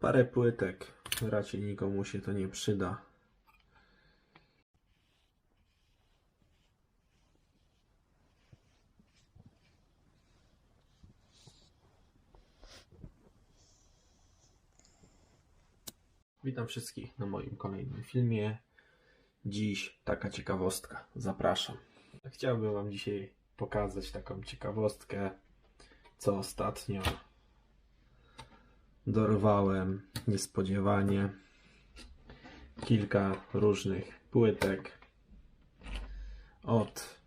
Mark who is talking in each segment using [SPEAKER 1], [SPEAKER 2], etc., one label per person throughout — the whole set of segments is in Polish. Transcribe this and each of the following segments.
[SPEAKER 1] Parę płytek. Raczej nikomu się to nie przyda. Witam wszystkich na moim kolejnym filmie. Dziś taka ciekawostka. Zapraszam. Chciałbym Wam dzisiaj pokazać taką ciekawostkę, co ostatnio dorwałem niespodziewanie. Kilka różnych płytek od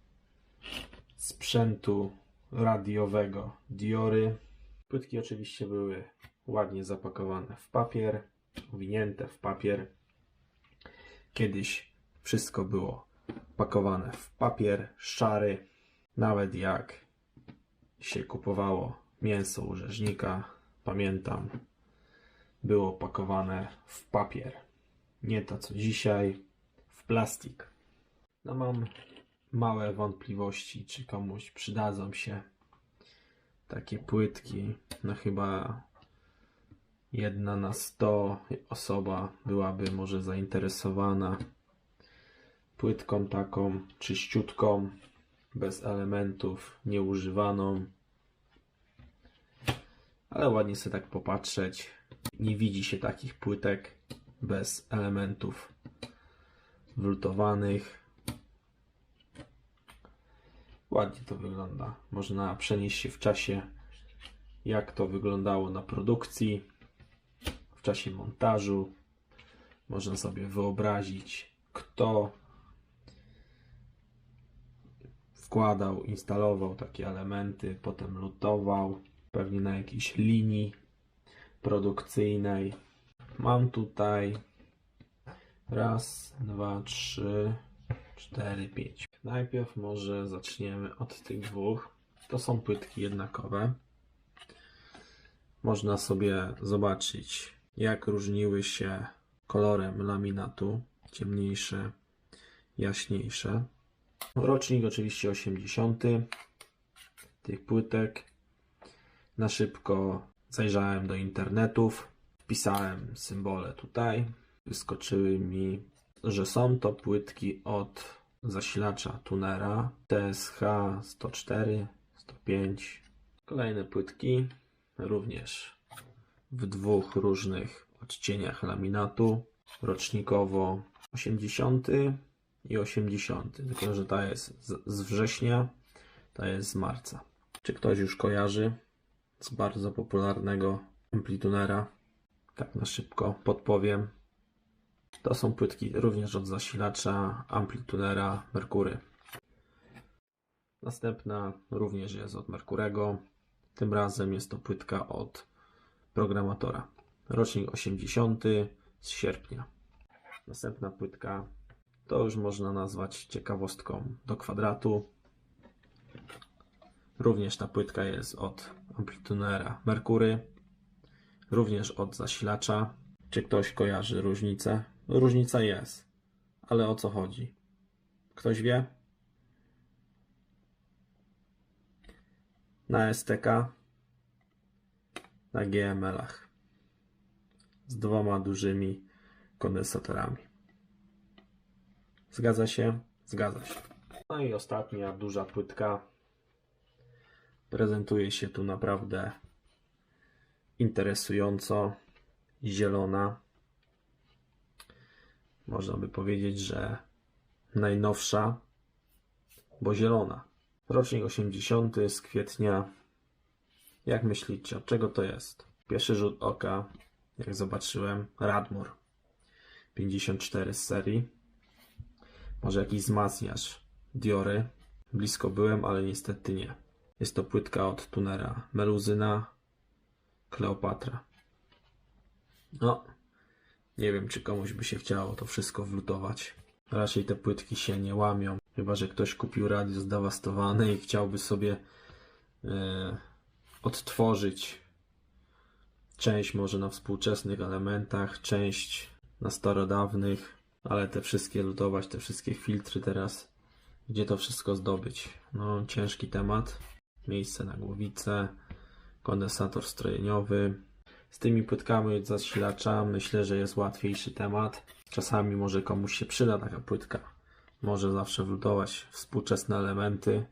[SPEAKER 1] sprzętu radiowego Diory. Płytki oczywiście były ładnie zapakowane w papier, owinięte w papier. Kiedyś wszystko było pakowane w papier szary, nawet jak się kupowało mięso u rzeźnika, pamiętam, było pakowane w papier. Nie to co dzisiaj, w plastik. No mam małe wątpliwości, czy komuś przydadzą się takie płytki. No chyba jedna na 100 osoba byłaby może zainteresowana płytką taką czyściutką, bez elementów, nieużywaną. Ale ładnie sobie tak popatrzeć. Nie widzi się takich płytek bez elementów wlutowanych. Ładnie to wygląda. Można przenieść się w czasie, jak to wyglądało na produkcji, w czasie montażu. Można sobie wyobrazić, kto wkładał, instalował takie elementy, potem lutował, pewnie na jakiejś linii produkcyjnej. Mam tutaj raz, dwa, trzy, cztery, pięć. Najpierw może zaczniemy od tych dwóch. To są płytki jednakowe. Można sobie zobaczyć, jak różniły się kolorem laminatu. Ciemniejsze, jaśniejsze. Rocznik oczywiście 80. tych płytek. Na szybko zajrzałem do internetów, wpisałem symbole tutaj. Wyskoczyły mi, że są to płytki od zasilacza tunera TSH 104, 105. Kolejne płytki, również w dwóch różnych odcieniach laminatu. Rocznikowo 80 i 80. Tylko, że ta jest z, września, ta jest z marca. Czy ktoś już kojarzy z bardzo popularnego amplitunera? Tak na szybko podpowiem. To są płytki również od zasilacza amplitunera Merkury. Następna również jest od Merkurego. Tym razem jest to płytka od programatora. Rocznik 80 z sierpnia. Następna płytka to już można nazwać ciekawostką do kwadratu. Również ta płytka jest od amplitunera Merkury, również od zasilacza. Czy ktoś kojarzy różnicę? Różnica jest, ale o co chodzi? Ktoś wie? Na STK, na GML-ach z dwoma dużymi kondensatorami. Zgadza się? Zgadza się. No i ostatnia duża płytka. Prezentuje się tu naprawdę interesująco. Zielona. Można by powiedzieć, że najnowsza, bo zielona. Rocznik 80 z kwietnia. Jak myślicie, od czego to jest? Pierwszy rzut oka, jak zobaczyłem, Radmur 54 z serii. Może jakiś wzmacniacz Diory. Blisko byłem, ale niestety nie. Jest to płytka od tunera Meluzyna Kleopatra. No, nie wiem, czy komuś by się chciało to wszystko wlutować. Raczej te płytki się nie łamią. Chyba, że ktoś kupił radio zdewastowane i chciałby sobie e, odtworzyć część może na współczesnych elementach, część na starodawnych, ale te wszystkie lutować, te wszystkie filtry teraz, gdzie to wszystko zdobyć? No, ciężki temat. Miejsce na głowicę, kondensator strojeniowy. Z tymi płytkami od zasilacza myślę, że jest łatwiejszy temat. Czasami może komuś się przyda taka płytka. Może zawsze wlutować współczesne elementy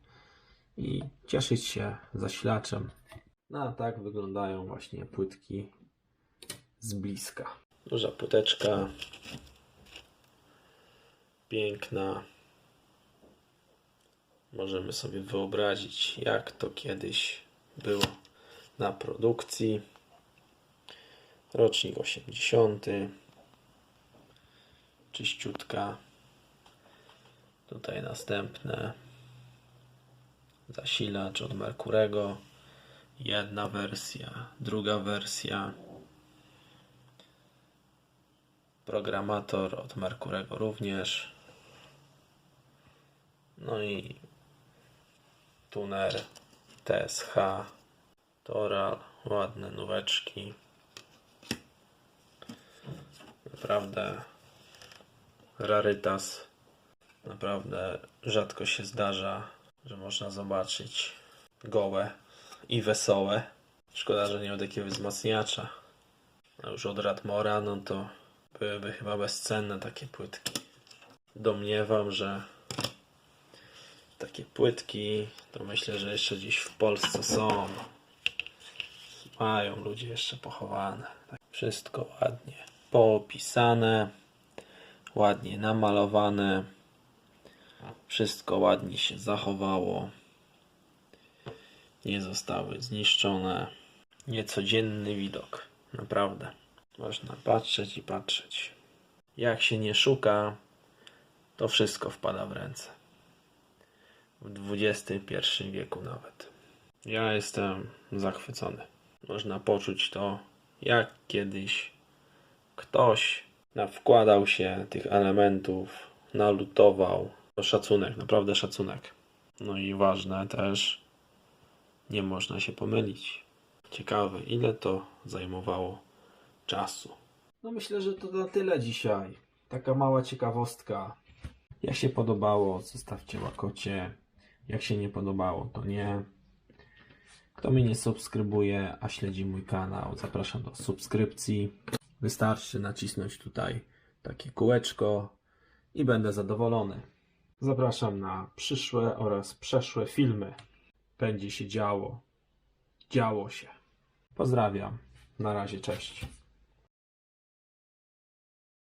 [SPEAKER 1] i cieszyć się zasilaczem. No a tak wyglądają właśnie płytki z bliska. Duża płyteczka. Piękna. Możemy sobie wyobrazić, jak to kiedyś było na produkcji. Rocznik 80. Czyściutka. Tutaj następne. Zasilacz od Merkurego. Jedna wersja, druga wersja. Programator od Merkurego również. No i tuner TSH, Toral, ładne nóweczki. Naprawdę rarytas. Naprawdę rzadko się zdarza, że można zobaczyć gołe i wesołe. Szkoda, że nie od jakiegoś wzmacniacza. A już od Radmora, no to byłyby chyba bezcenne takie płytki. Domniewam, że takie płytki to myślę, że jeszcze gdzieś w Polsce są. Mają ludzie jeszcze pochowane. Tak, Wszystko ładnie poopisane, ładnie namalowane. Wszystko ładnie się zachowało. Nie zostały zniszczone. Niecodzienny widok. Naprawdę. Można patrzeć i patrzeć. Jak się nie szuka, to wszystko wpada w ręce. W XXI wieku nawet. Ja jestem zachwycony. Można poczuć to, jak kiedyś ktoś wkładał się tych elementów, nalutował. To szacunek, naprawdę szacunek. No i ważne też, nie można się pomylić. Ciekawe, ile to zajmowało czasu. No myślę, że to na tyle dzisiaj. Taka mała ciekawostka. Jak się podobało, zostawcie łakocie. Jak się nie podobało, to nie. Kto mnie nie subskrybuje, a śledzi mój kanał, zapraszam do subskrypcji. Wystarczy nacisnąć tutaj takie kółeczko i będę zadowolony. Zapraszam na przyszłe oraz przeszłe filmy. Będzie się działo. Działo się. Pozdrawiam. Na razie, cześć.